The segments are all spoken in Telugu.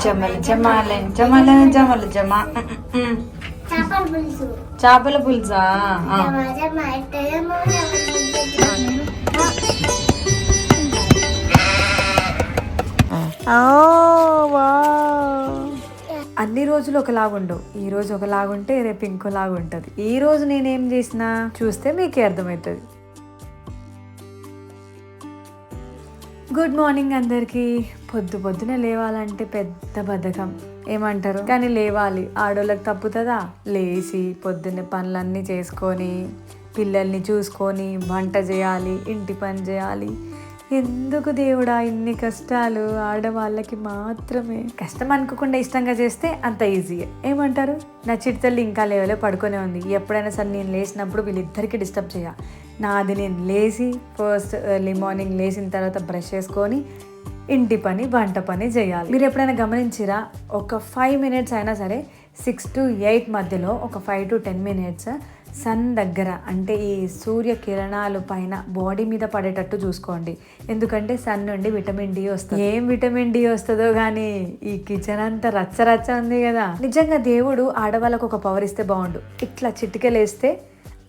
జమలు జమాలే జమల జమలు జమ. చేపల పులుసు. చేపల అన్ని రోజులు ఒకలాగుండవు ఈ రోజు ఒకలాగుంటే రేపు ఇంకోలాగా ఉంటుంది. ఈ రోజు నేనేం చేసినా చూస్తే మీకే అర్థమవుతుంది గుడ్ మార్నింగ్ అందరికీ. పొద్దు పొద్దున లేవాలంటే పెద్ద బద్ధకం. ఏమంటారు? కానీ లేవాలి. ఆడోళ్ళకి తప్పుతుందా? లేచి పొద్దున్నే పనులన్నీ చేసుకొని పిల్లల్ని చూసుకొని వంట చేయాలి ఇంటి పని చేయాలి. ఎందుకు దేవుడా ఇన్ని కష్టాలు ఆడవాళ్ళకి మాత్రమే? కష్టం అనుకోకుండా ఇష్టంగా చేస్తే అంత ఈజీ ఏమంటారు? నా చిట్తల్లి ఇంకా లేవలే పడుకొనే ఉంది. ఎప్పుడైనా సరే నేను లేచినప్పుడు వీళ్ళిద్దరికి డిస్టర్బ్ చేయ. నాది నేను లేచి ఫస్ట్ ఎర్లీ మార్నింగ్ లేచిన తర్వాత బ్రష్ చేసుకొని ఇంటి పని వంట పని చేయాలి. మీరు ఎప్పుడైనా గమనించిరా? ఒక ఫైవ్ మినిట్స్ అయినా సరే సిక్స్ టు ఎయిట్ మధ్యలో ఒక five to ten minutes sun దగ్గర అంటే ఈ సూర్య కిరణాలు పైన బాడీ మీద పడేటట్టు చూసుకోండి. ఎందుకంటే సన్ నుండి విటమిన్ డి వస్తుంది. ఏం విటమిన్ డి వస్తుందో కానీ ఈ కిచెన్ అంతా రచ్చ రచ్చ ఉంది కదా. నిజంగా దేవుడు ఆడవాళ్ళకు ఒక పవర్ ఇస్తే బాగుండు. ఇట్లా చిటికెలేస్తే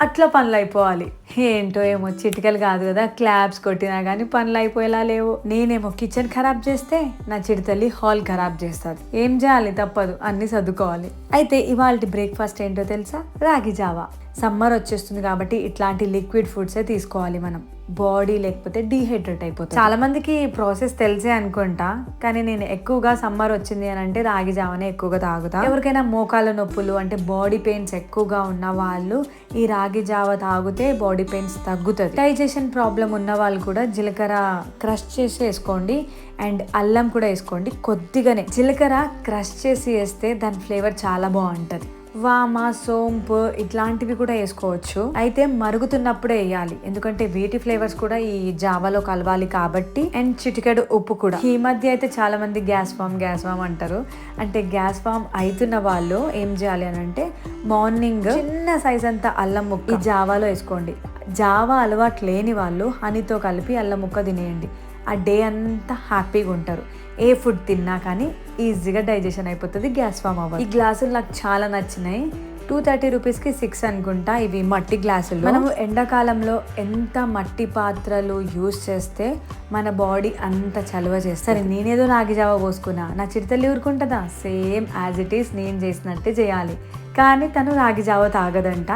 అట్లా పనులు అయిపోవాలి. ఏంటో ఏమో చిటికలు కాదు కదా. క్లాబ్స్ కొట్టినా కానీ పనులు అయిపోయేలా లేవు. నేనేమో కిచెన్ ఖరాబ్ చేస్తే నా చిడతల్లి హాల్ ఖరాబ్ చేస్తుంది. ఏం చేయాలి? తప్పదు. అన్ని సర్దుకోవాలి. అయితే ఇవాళ బ్రేక్ఫాస్ట్ ఏంటో తెలుసా? రాగి జావా. సమ్మర్ వచ్చేస్తుంది కాబట్టి ఇట్లాంటి లిక్విడ్ ఫుడ్సే తీసుకోవాలి మనం. బాడీ లేకపోతే డీహైడ్రేట్ అయిపోతుంది. చాలా మందికి ప్రాసెస్ తెలిసే అనుకుంటా కానీ నేను ఎక్కువగా సమ్మర్ వచ్చింది అని అంటే రాగి జావనే ఎక్కువగా తాగుతా. ఎవరికైనా మోకాల నొప్పులు అంటే బాడీ పెయిన్స్ ఎక్కువగా ఉన్న వాళ్ళు ఈ రాగి జావ తాగితే బాడీ పెయిన్స్ తగ్గుతుంది. డైజెషన్ ప్రాబ్లం ఉన్న వాళ్ళు కూడా జీలకర్ర క్రష్ చేసి వేసుకోండి అండ్ అల్లం కూడా వేసుకోండి కొద్దిగానే. జీలకర్ర క్రష్ చేసి వేస్తే దాని ఫ్లేవర్ చాలా బాగుంటుంది. వామ సోంపు ఇట్లాంటివి కూడా వేసుకోవచ్చు. అయితే మరుగుతున్నప్పుడే వేయాలి. ఎందుకంటే వీటి ఫ్లేవర్స్ కూడా ఈ జావాలో కలవాలి కాబట్టి అండ్ చిటికెడు ఉప్పు కూడా. ఈ మధ్య అయితే చాలా మంది గ్యాస్ ఫామ్ గ్యాస్ ఫామ్ అంటారు. అంటే గ్యాస్ ఫామ్ అవుతున్న వాళ్ళు ఏం చేయాలి అని అంటే మార్నింగ్ చిన్న సైజ్ అంతా అల్లం ముక్క ఈ జావాలో వేసుకోండి. జావా అలవాటు లేని వాళ్ళు హనీతో కలిపి అల్లం ముక్క తినేయండి. ఆ డే అంతా హ్యాపీగా ఉంటారు. ఏ ఫుడ్ తిన్నా కానీ ఈజీగా డైజెషన్ అయిపోతుంది గ్యాస్ ఫామ్ అవ్వదు. ఈ గ్లాసులు నాకు చాలా నచ్చినాయి. టూ థర్టీ రూపీస్కి సిక్స్ అనుకుంటా ఇవి మట్టి గ్లాసులు. మనము ఎండాకాలంలో ఎంత మట్టి పాత్రలు యూస్ చేస్తే మన బాడీ అంత చలువ చేస్తుంది. సరే నేనేదో రాగి జావ పోసుకున్నా నా చిరుతల్లి ఊరుకుంటుందా? సేమ్ యాజ్ ఇట్ ఈస్ నేను చేసినట్టే చేయాలి. కానీ తను రాగి జావ తాగదంట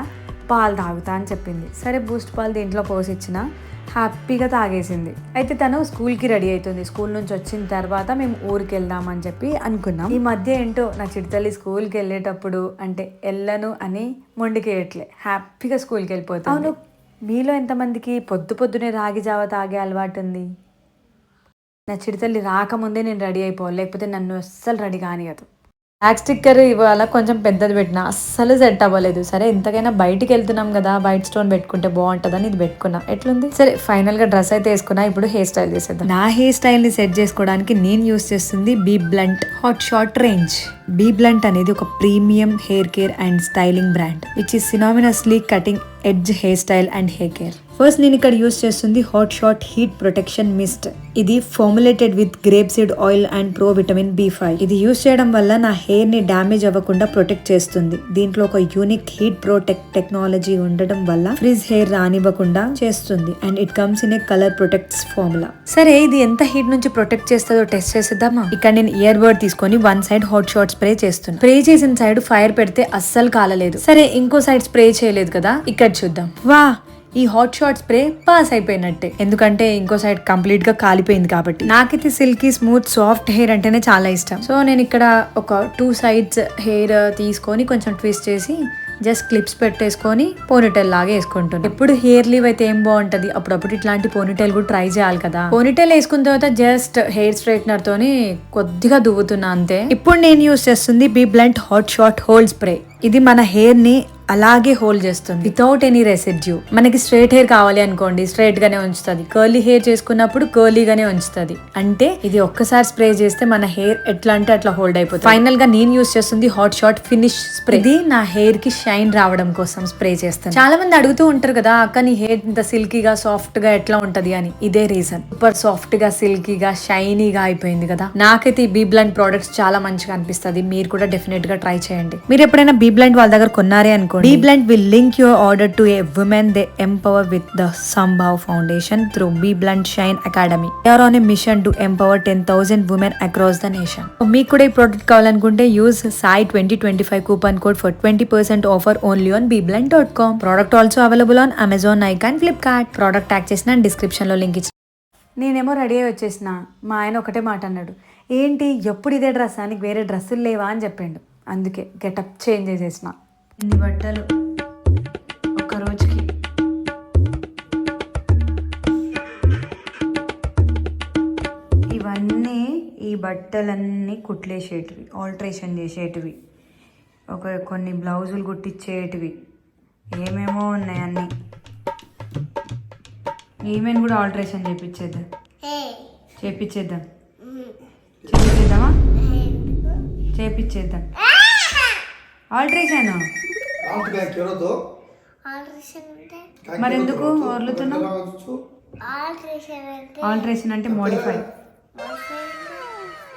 పాలు తాగుతా అని చెప్పింది. సరే బూస్ట్ పాలు దీంట్లో పోసిచ్చిన. హ్యాపీగా తాగేసింది. అయితే తను స్కూల్కి రెడీ అవుతుంది స్కూల్ నుంచి వచ్చిన తర్వాత మేము ఊరికి వెళ్దామని చెప్పి అనుకున్నాం. ఈ మధ్య ఏంటో నా చిడతల్లి స్కూల్కి వెళ్ళేటప్పుడు అంటే వెళ్ళను అని మొండికేయట్లే. హ్యాపీగా స్కూల్కి వెళ్ళిపోతాను అవును. మీలో ఎంతమందికి పొద్దు పొద్దునే రాగి జావ తాగే అలవాటు ఉంది? నా చిడతల్లి రాకముందే నేను రెడీ అయిపోవాలి. లేకపోతే నన్ను అస్సలు రెడీ కానియదు బ్యాక్ స్టిక్కర్ ఇవాళ కొంచెం పెద్దది పెట్టిన. అస్సలు సెట్ అవ్వలేదు. సరే ఎంతకైనా బయటికి వెళ్తున్నాం కదా వైట్ స్టోన్ పెట్టుకుంటే బాగుంటుందని ఇది పెట్టుకున్నా. ఎట్లుంది? సరే ఫైనల్గా డ్రెస్ అయితే వేసుకున్నా. ఇప్పుడు హెయిర్ స్టైల్ చేసేద్దాం. నా హెయిర్ స్టైల్ని సెట్ చేసుకోవడానికి నేను యూస్ చేస్తుంది B Blunt hot short range B Blunt అనేది ఒక premium hair care and styling brand which is synonymously cutting edge hair style and hair care first నేను ఇక్కడ యూస్ చేస్తుంది hot shot heat protection mist ఇది formulated with grape seed oil and pro vitamin B five ఇది యూస్ చేయడం వల్ల నా హెయిర్ని డ్యామేజ్ అవ్వకుండా ప్రొటెక్ట్ చేస్తుంది. దీంట్లో ఒక యూనిక్ హీట్ ప్రొటెక్ట్ టెక్నాలజీ ఉండడం వల్ల ఫ్రిజ్ హెయిర్ రానివ్వకుండా చేస్తుంది. And it comes in a colour protects formula సరే ఇది ఎంత హీట్ నుంచి ప్రొటెక్ట్ చేస్తుందో టెస్ట్ చేసేద్దామా? ఇక్కడ నేను ఇయర్ బర్డ్ తీసుకొని one side hot shot spray చేస్తున్నా. స్ప్రే చేసిన సైడ్ ఫైర్ పెడితే అస్సలు కాలలేదు. సరే ఇంకో సైడ్ స్ప్రే చేయలేదు కదా? ఇక్కడ చూద్దాం. వా! ఈ హాట్ షాట్ స్ప్రే పాస్ అయిపోయినట్టే. ఎందుకంటే ఇంకో సైడ్ కంప్లీట్గా కాలిపోయింది కాబట్టి. నాకైతే సిల్కీ స్మూత్ సాఫ్ట్ హెయిర్ అంటేనే చాలా ఇష్టం. సో నేను ఇక్కడ ఒక టూ సైడ్స్ హెయిర్ తీసుకొని కొంచెం ట్విస్ట్ చేసి జస్ట్ క్లిప్స్ పెట్టేసుకొని పోనిటెల్ లాగా వేసుకుంటుంది ఎప్పుడు హెయిర్ లీవ్ అయితే ఏం బాగుంటుంది? అప్పుడప్పుడు ఇట్లాంటి పోనిటైల్ కూడా ట్రై చేయాలి కదా. పోనిటైల్ వేసుకున్న తర్వాత జస్ట్ హెయిర్ స్ట్రైట్నర్ తోని కొద్దిగా దువ్వుతున్నా అంతే. ఇప్పుడు నేను యూస్ చేస్తుంది B blunt hot shot hold spray ఇది మన హెయిర్ని అలాగే హోల్డ్ చేస్తుంది. వితౌట్ ఎనీ రెసిడ్యూ మనకి స్ట్రేట్ హెయిర్ కావాలి అనుకోండి స్ట్రేట్ గానే ఉంచుతుంది. కర్లీ హెయిర్ చేసుకున్నప్పుడు కర్లీగానే ఉంచుతుంది. అంటే ఇది ఒక్కసారి స్ప్రే చేస్తే మన హెయిర్ ఎట్లా అంటే అట్లా హోల్డ్ అయిపోతుంది. ఫైనల్గా నేను యూస్ చేస్తుంది హాట్ షాట్ ఫినిష్ స్ప్రే ఇది నా హెయిర్కి షైన్ రావడం కోసం స్ప్రే చేస్తాను. చాలా మంది అడుగుతూ ఉంటారు కదా అక్క నీ హెయిర్ ఇంత సిల్కీగా సాఫ్ట్గా ఎట్లా ఉంటది? అని. ఇదే రీజన్ సూపర్ సాఫ్ట్గా సిల్కీగా షైనీగా అయిపోయింది కదా. నాకైతే ఈ బీ బ్లాండ్ ప్రోడక్ట్స్ చాలా మంచిగా అనిపిస్తుంది. మీరు కూడా డెఫినెట్గా ట్రై చేయండి. మీరు ఎప్పుడైనా బీబ్లాండ్ వాళ్ళ దగ్గర కొన్నారే అనుకోండి B Blunt will link your order to a women they empower with the Sambhav foundation through B Blunt shine academy are on a mission to empower ten thousand women across the nation మీకు కూడా ఈ ప్రోడక్ట్ కావాలనుకుంటే use Sai twenty twenty five coupon code for twenty percent offer only on BBlunt dot com product also available on Amazon Nykaa and Flipkart product tag చేసిన డిస్క్రిప్షన్లో లింక్ ఇచ్చి నేనేమో రెడీ అయ్యి వచ్చేసిన. మా ఆయన ఒకటే మాట అన్నాడు. ఏంటి? ఎప్పుడు ఇదే డ్రెస్? నీకు వేరే డ్రెస్సులు లేవా? అని చెప్పిండు. అందుకే గెటప్ చేంజ్ చేసేసిన. ఇన్ని బట్టలు ఒక్క రోజుకి? ఇవన్నీ ఈ బట్టలన్నీ కుట్లేసేటివి ఆల్ట్రేషన్ చేసేటివి. ఒక కొన్ని బ్లౌజులు కుట్టించేటివి ఏమేమో ఉన్నాయి అన్నీ. ఈమెను కూడా ఆల్ట్రేషన్ చేపించేద్దాం చేపించేద్దాం చేపించేద్దామా చేపించేద్దాం ఆల్ట్రేషన్ ఆల్ట్రేషన్ అంటే? మరెందుకు వదులుతున్నావు? ఆల్ట్రేషన్ అంటే? ఆల్ట్రేషన్ అంటే మోడిఫై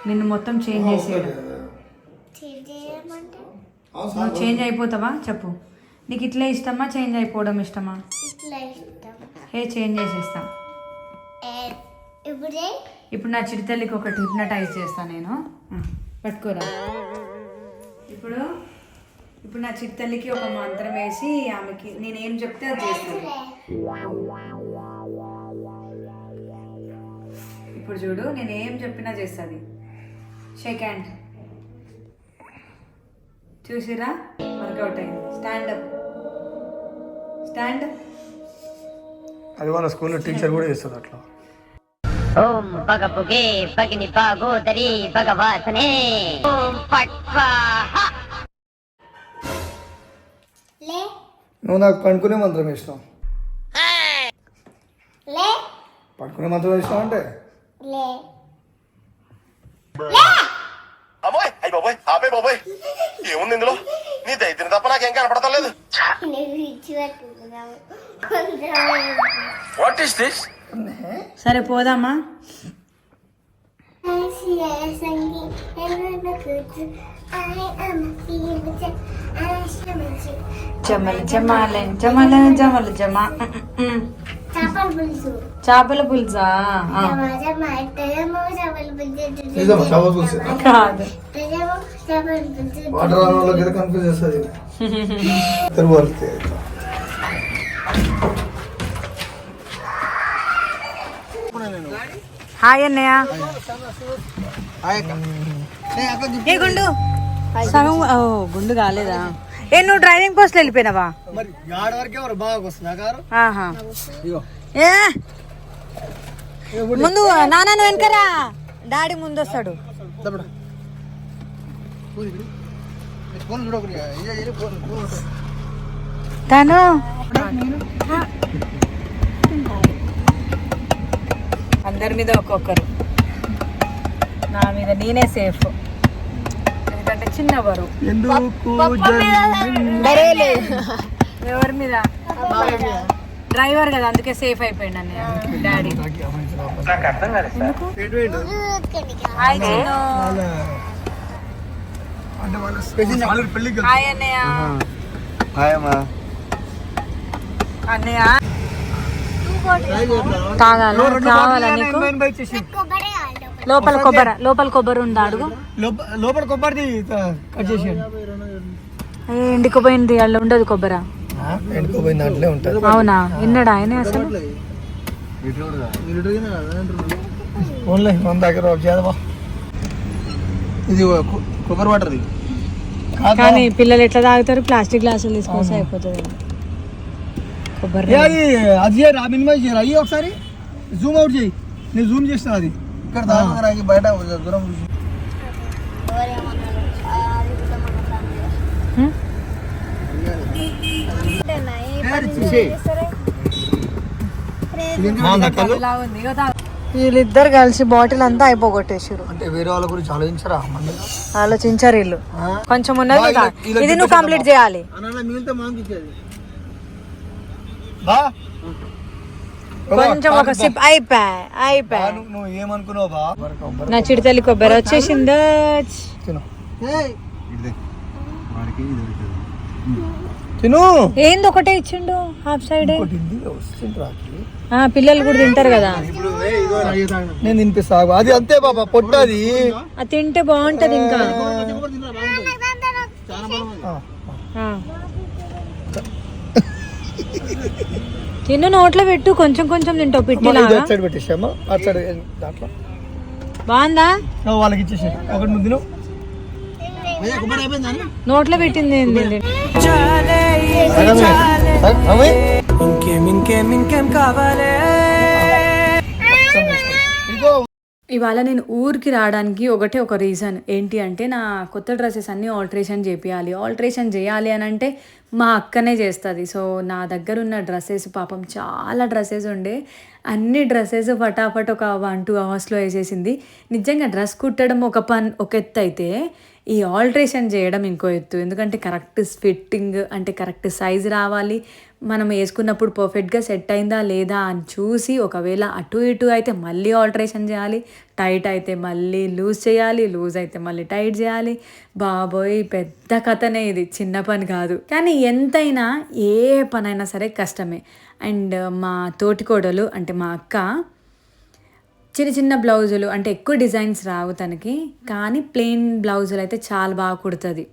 నిన్ను మొత్తం చేంజ్ చేసేయడం. నువ్వు చేంజ్ అయిపోతావా? చెప్పు. నీకు ఇట్లే ఇష్టమా? చేంజ్ అయిపోవడం ఇష్టమా? ఇట్లా ఇష్టం. హే చేంజ్ చేసేస్తా? ఏ, ఇప్పుడే? ఇప్పుడు నా చిరుతల్లికి ఒకటి హిప్నటైజ్ చేస్తా నేను. పట్టుకోరా. ఇప్పుడు ఇప్పుడు నా చిరుతల్లికి ఒక మంత్రం వేసి ఆమెకి నేనేం చెప్తే అది చేస్తాను. ఇప్పుడు చూడు నేను ఏం చెప్పినా చేస్తుంది. షేక్ హ్యాండ్ చూసిరా? వర్కౌట్ అయింది. స్టాండ్ అప్ స్టాండ్ అది వాళ్ళ స్కూల్లో టీచర్ కూడా చేస్తుంది అట్లా. ఓం పగపుగే పగిని పాగోదరి భగవాసనే ఓం ఫట్ నువ్వు నాకు పడుకునే మంత్రం ఇష్టం. లే. పడుకునే మంత్రం ఇష్టం అంటే? లే. అమ్మోయ్ అయ్యి బాబోయ్ ఆపే బాబోయ్. ఏముంది ఇందులో? నీ దైత్యం తప్ప నాకేం కనపడతలేదు. వాట్ ఈస్ దిస్ సరే పోదామా? జమల జమాల జమల జమల జమ. చేపల పులుసు. కాదు. వాటర్ వాళ్ళకి ఏదో కన్ఫ్యూజ్ చేస్తుంది. హాయ్ అన్నయ్య. గుండు. సగం ఓ గుండు కాలేదా? ఏ నువ్వు డ్రైవింగ్ పోస్ట్ వెళ్ళిపోయినావా? మరి ఆడ వరకే ఎవరు బాగా వస్తుందా కారు? ఆహా. ఏ? ముందు నాన్న నువ్వు వెనకరా. డాడీ ముందు వస్తాడు తను? అందరి మీద ఒక్కొక్కరు. నా మీద నేనే సేఫ్. ఎందుకంటే చిన్న బరువు ఎందుకు బరేలే ఎవరి మీద? డ్రైవర్ కదా అందుకే సేఫ్ అయిపోయింది అన్నయ్య. డాడీ. హాయ్ అన్నయ్య. కావాలా నీకు? లోపల కొబ్బరి లోపల కొబ్బరి ఉందా అడుగు? లోపల కొబ్బరిది కట్ ఏ, ఎండిపోయింది అల్ల ఉండదు కొబ్బరి? ఎండుకోపోయిన దాంట్లో ఉంటుంది. అవునా? విన్నాడా ఆయన అసలు? ఓన్లీ మన దగ్గర ఇది కొబ్బరి వాటర్ కానీ పిల్లలు ఎట్లా తాగుతారు? ప్లాస్టిక్ గ్లాసులు తీసుకొస్తే అయిపోతుంది కొబ్బరి అది అది చేయరా మినిమం చేయరా అయ్యి ఒకసారి జూమ్ అవుట్ చేయి. నేను జూమ్ చేసిన అది. ఇక్కడ తాగడానికి బయట దూరం? వీళ్ళిద్దరు కలిసి బాటిల్ అంతా అయిపోగొట్టేసారు అంటే వేరే వాళ్ళ గురించి ఆలోచించరా? ఆలోచించారు వీళ్ళు? కొంచెం ఉన్నది కదా. ఇది నువ్వు కంప్లీట్. చేయాలి. మిగిలితే కొంచెం ఒక సిప్ అయిపోయా అయిపోయా నువ్వు ఏమనుకున్నావు బా. నా చిడితల్లి కొబ్బరి వచ్చేసిందో. తిను. తిను. ఏంది ఒకటే ఇచ్చిండు? Half side. పిల్లలు కూడా తింటారు కదా. నేను తినిపిస్తా. అది అంతే బాబా పొట్టది. అది తింటే బాగుంటది ఇంకా. తిన్ను నోట్లో పెట్టు కొంచెం కొంచెం తింటావు సైడ్ పెట్టేసామా అటు సైడ్ దాంట్లో. బాగుందా? వాళ్ళకి ఇచ్చేసి ఒకటి తిను. నోట్లో పెట్టింది ఏంది? ఇది? సగమే. సగ- ఇవాళ నేను ఊరికి రావడానికి ఒకటే ఒక రీజన్ ఏంటి అంటే నా కొత్త డ్రెస్సెస్ అన్నీ ఆల్టరేషన్ చేపియాలి. ఆల్టరేషన్ చేయాలి అని అంటే మా అక్కనే చేస్తుంది. సో నా దగ్గర ఉన్న డ్రెస్సెస్ పాపం చాలా డ్రెస్సెస్ ఉండే. అన్ని డ్రెస్సెస్ ఫటాఫట్ ఒక వన్ టూ అవర్స్లో వేసేసింది. నిజంగా డ్రెస్ కుట్టడం ఒక పన్ ఒక ఎత్తు అయితే ఈ ఆల్ట్రేషన్ చేయడం ఇంకో ఎత్తు. ఎందుకంటే కరెక్ట్ ఫిట్టింగ్ అంటే కరెక్ట్ సైజ్ రావాలి. మనం వేసుకున్నప్పుడు పర్ఫెక్ట్గా సెట్ అయిందా లేదా అని చూసి ఒకవేళ అటు ఇటు అయితే మళ్ళీ ఆల్ట్రేషన్ చేయాలి. టైట్ అయితే మళ్ళీ లూజ్ చేయాలి. లూజ్ అయితే మళ్ళీ టైట్ చేయాలి. బాబోయ్ పెద్ద కథనే ఇది. చిన్న పని కాదు. కానీ ఎంతైనా ఏ పనైనా సరే కష్టమే. అండ్ మా తోటికోడలు అంటే మా అక్క చిన్న చిన్న బ్లౌజులు అంటే ఎక్కువ డిజైన్స్ రావు తనకి కానీ ప్లెయిన్ బ్లౌజులు అయితే చాలా బాగా కుడుతుంది.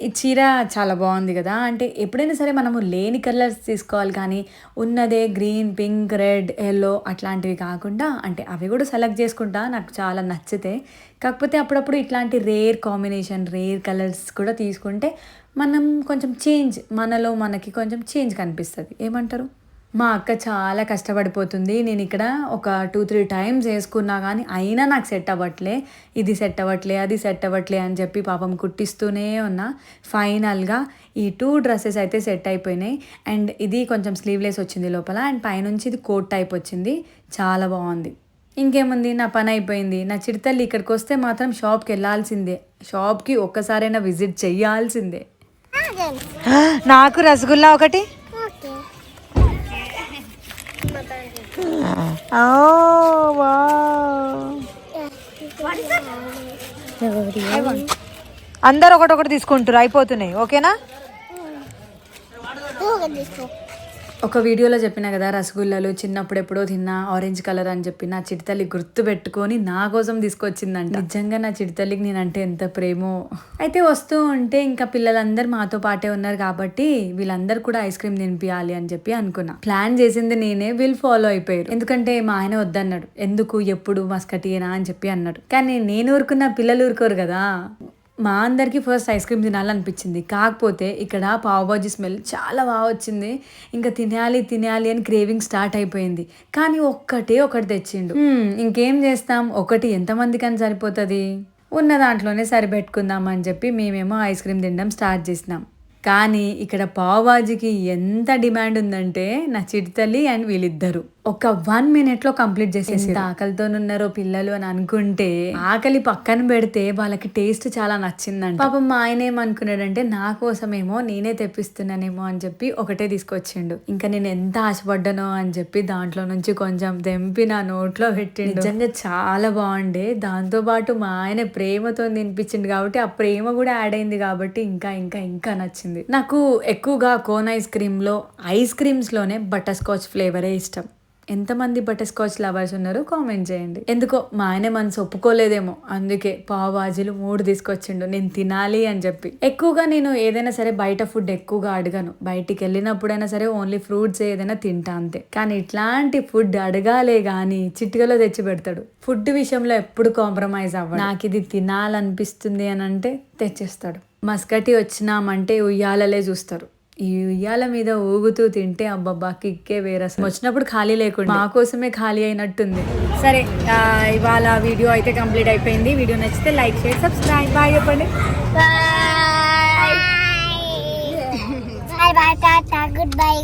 ఈ చీర చాలా బాగుంది కదా అంటే ఎప్పుడైనా సరే మనము లేని కలర్స్ తీసుకోవాలి కానీ ఉన్నదే గ్రీన్ పింక్ రెడ్ ఎల్లో అట్లాంటివి కాకుండా అంటే అవి కూడా సెలెక్ట్ చేసుకుంటా నాకు చాలా నచ్చితే. కాకపోతే అప్పుడప్పుడు ఇట్లాంటి రేర్ కాంబినేషన్ రేర్ కలర్స్ కూడా తీసుకుంటే మనం కొంచెం చేంజ్ మనలో మనకి కొంచెం చేంజ్ కనిపిస్తుంది. ఏమంటారు? మా అక్క చాలా కష్టపడిపోతుంది. నేను ఇక్కడ ఒక టూ త్రీ టైమ్స్ వేసుకున్నా కానీ అయినా నాకు సెట్ అవ్వట్లే. ఇది సెట్ అవ్వట్లే అది సెట్ అవ్వట్లే అని చెప్పి పాపం కుట్టిస్తూనే ఉన్నా. ఫైనల్గా ఈ టూ డ్రెస్సెస్ అయితే సెట్ అయిపోయినాయి. అండ్ ఇది కొంచెం స్లీవ్లెస్ వచ్చింది లోపల. అండ్ పైనుంచి ఇది కోట్ టైప్ వచ్చింది. చాలా బాగుంది. ఇంకేముంది? నా పని అయిపోయింది. నా చిడతల్లి ఇక్కడికి వస్తే మాత్రం షాప్కి వెళ్ళాల్సిందే. షాప్కి ఒక్కసారైనా విజిట్ చేయాల్సిందే. నాకు రసగుల్లా ఒకటి. అందరు ఒకటొకటి తీసుకుంటారు అయిపోతున్నాయి ఓకేనా? ఒక వీడియోలో చెప్పిన కదా రసగుల్లాలు చిన్నప్పుడు ఎప్పుడో తిన్నా ఆరెంజ్ కలర్ అని చెప్పి నా చిడితల్లి గుర్తు పెట్టుకొని నా కోసం తీసుకొచ్చిందంట. నిజంగా నా చిడితల్లికి నేనంటే ఎంత ప్రేమో. అయితే వస్తూ ఉంటే ఇంకా పిల్లలందరూ మాతో పాటే ఉన్నారు కాబట్టి వీళ్ళందరూ కూడా ఐస్ క్రీమ్ తినిపించాలి అని చెప్పి అనుకున్నా. ప్లాన్ చేసింది నేనే వీళ్ళు ఫాలో అయిపోయారు. ఎందుకంటే మా ఆయన వద్దన్నాడు. ఎందుకు ఎప్పుడు మస్కటియేనా? అని చెప్పి అన్నాడు. కానీ నేను ఊరుకున్న పిల్లలు ఊరుకోరు కదా. మా అందరికీ ఫస్ట్ ఐస్ క్రీమ్ తినాలనిపించింది. కాకపోతే ఇక్కడ పావుబాజీ స్మెల్ చాలా బాగా వచ్చింది. ఇంకా తినాలి తినాలి అని క్రేవింగ్ స్టార్ట్ అయిపోయింది. కానీ ఒక్కటే ఒకటి తెచ్చిండు. ఇంకేం చేస్తాం? ఒకటి ఎంతమందికి అని సరిపోతుంది? ఉన్న దాంట్లోనే సరిపెట్టుకుందాం అని చెప్పి మేమేమో ఐస్ క్రీమ్ తినడం స్టార్ట్ చేసినాం. కానీ ఇక్కడ పావుబాజీకి ఎంత డిమాండ్ ఉందంటే నా చిటితల్లి అండ్ వీళ్ళిద్దరు. ఒక వన్ మినిట్లో కంప్లీట్ చేసేసి ఆకలితో ఉన్నారో పిల్లలు అని అనుకుంటే ఆకలి పక్కన పెడితే వాళ్ళకి టేస్ట్ చాలా నచ్చిందంట. పాపం మా ఆయన ఏమనుకున్నాడంటే నా కోసమేమో నేనే తెప్పిస్తున్నానేమో అని చెప్పి ఒకటే తీసుకొచ్చిండు. ఇంకా నేను ఎంత ఆశపడ్డానో అని చెప్పి దాంట్లో నుంచి కొంచెం తెంపి నా నోట్లో పెట్టి నిజంగా చాలా బాగుండే. దాంతో పాటు మా ఆయన ప్రేమతో తినిపించిండు కాబట్టి ఆ ప్రేమ కూడా యాడ్ అయింది కాబట్టి ఇంకా ఇంకా ఇంకా నచ్చింది. నాకు ఎక్కువగా కోన్ ఐస్ క్రీమ్లో ఐస్ క్రీమ్స్లోనే బటర్ స్కాచ్ ఫ్లేవరే ఇష్టం. ఎంతమంది బటర్ స్కాచ్ లవర్స్ ఉన్నారు కామెంట్ చేయండి. ఎందుకో మా ఆయన మనసు ఒప్పుకోలేదేమో. అందుకే పావు బాజీలు మూడు తీసుకొచ్చిండు. నేను తినాలి అని చెప్పి. ఎక్కువగా నేను ఏదైనా సరే బయట ఫుడ్ ఎక్కువగా అడగను. బయటికి వెళ్ళినప్పుడైనా సరే ఓన్లీ ఫ్రూట్స్ ఏదైనా తింటా అంతే. కానీ ఇట్లాంటి ఫుడ్ అడగాలే కానీ చిటికలో తెచ్చి పెడతాడు. ఫుడ్ విషయంలో ఎప్పుడు కాంప్రమైజ్ అవ్వ నాకు ఇది తినాలనిపిస్తుంది అని అంటే తెచ్చేస్తాడు. మస్కటి వచ్చినామంటే ఉయ్యాలలే చూస్తారు. ఈ ఉయ్యాల మీద ఊగుతూ తింటే అబ్బబ్బా కిక్కే వేరే వచ్చినప్పుడు ఖాళీ లేకుండా. మా కోసమే ఖాళీ అయినట్టుంది. సరే ఇవాళ వీడియో అయితే కంప్లీట్ అయిపోయింది. వీడియో నచ్చితే లైక్ చేసి సబ్స్క్రైబ్. బాయ్ చెప్పండి. బాయ్. Good bye